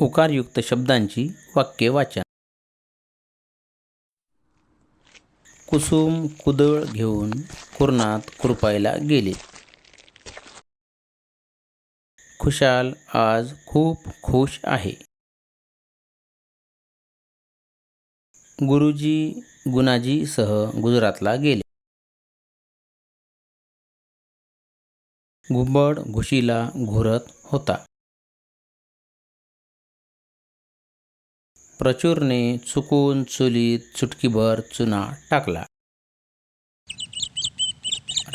उकारयुक्त शब्दांची वाक्य वाचा. कुसुम कुदळ घेऊन कुरणात कुरपायला गेले. खुशाल आज खूप खुश आहे. गुरुजी गुणाजीसह गुजरातला गेले. घुबड घुशीला घुरत होता. प्रचुरने चुकून चुलीत चुटकीभर चुना टाकला.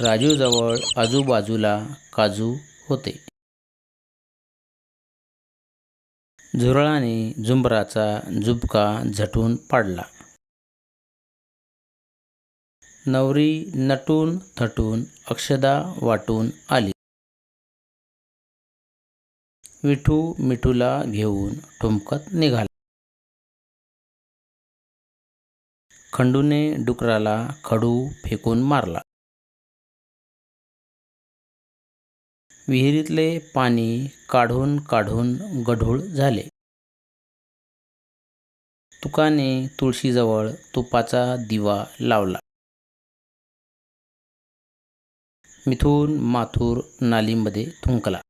राजूजवळ आजूबाजूला काजू होते. झुरळाने झुंबराचा झुबका झटून पाडला. नवरी नटून थटून अक्षदा वाटून आली. विठू मिठूला घेऊन ठुमकत निघाला. खंडूने डुकराला खडू फेकून मारला. विहिरीतले पाणी काढून काढून गढूळ झाले. तुकाने तुळशीजवळ तुपाचा दिवा लावला. मिथून माथूर नालीमध्ये थुंकला.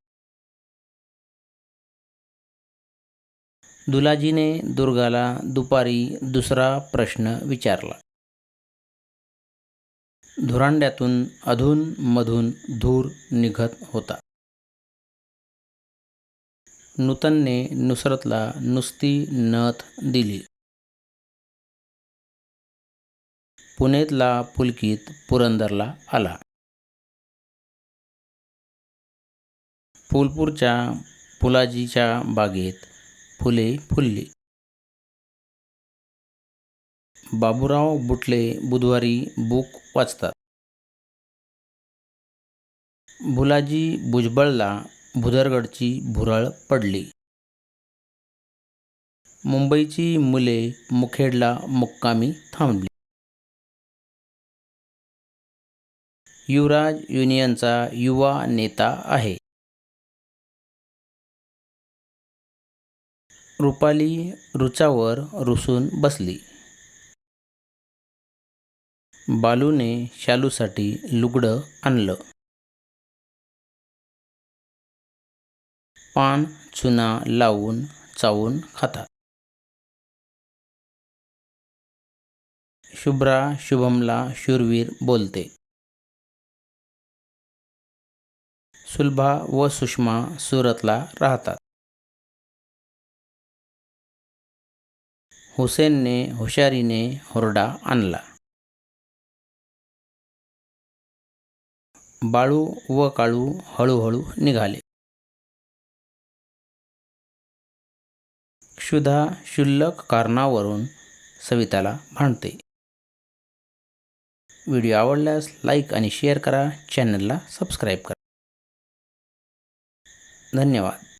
दुलाजीने दुर्गाला दुपारी दुसरा प्रश्न विचारला. धुरांड्यातून अधून मधून धूर निघत होता. नूतनने नुसरतला नुसती नथ दिली. पुणेतला पुलकित पुरंदरला आला. फुलपूरच्या पुलाजीच्या बागेत फुले फुलली. बाबूराव बुटले बुधवारी बुक वाचतात. भुलाजी भुजबळला भुदरगडची भुरळ पडली. मुंबईची मुले मुखेडला मुक्कामी थांबली. युवराज युनियनचा युवा नेता आहे. रुपाली रुचावर रुसून बसली. बालूने शालूसाठी लुगडं आणलं. पान चुना लावून चावून खातात शुभ्रा शुभमला शूरवीर बोलते. सुलभा व सुषमा सुरतला राहतात. हुसेनने हुशारीने हुरडा आणला. बाळू व काळू हळूहळू निघाले. क्षुधा क्षुल्लक कारणावरून सविताला भांडते. व्हिडिओ आवडल्यास लाईक आणि शेअर करा चॅनलला सबस्क्राईब करा. धन्यवाद.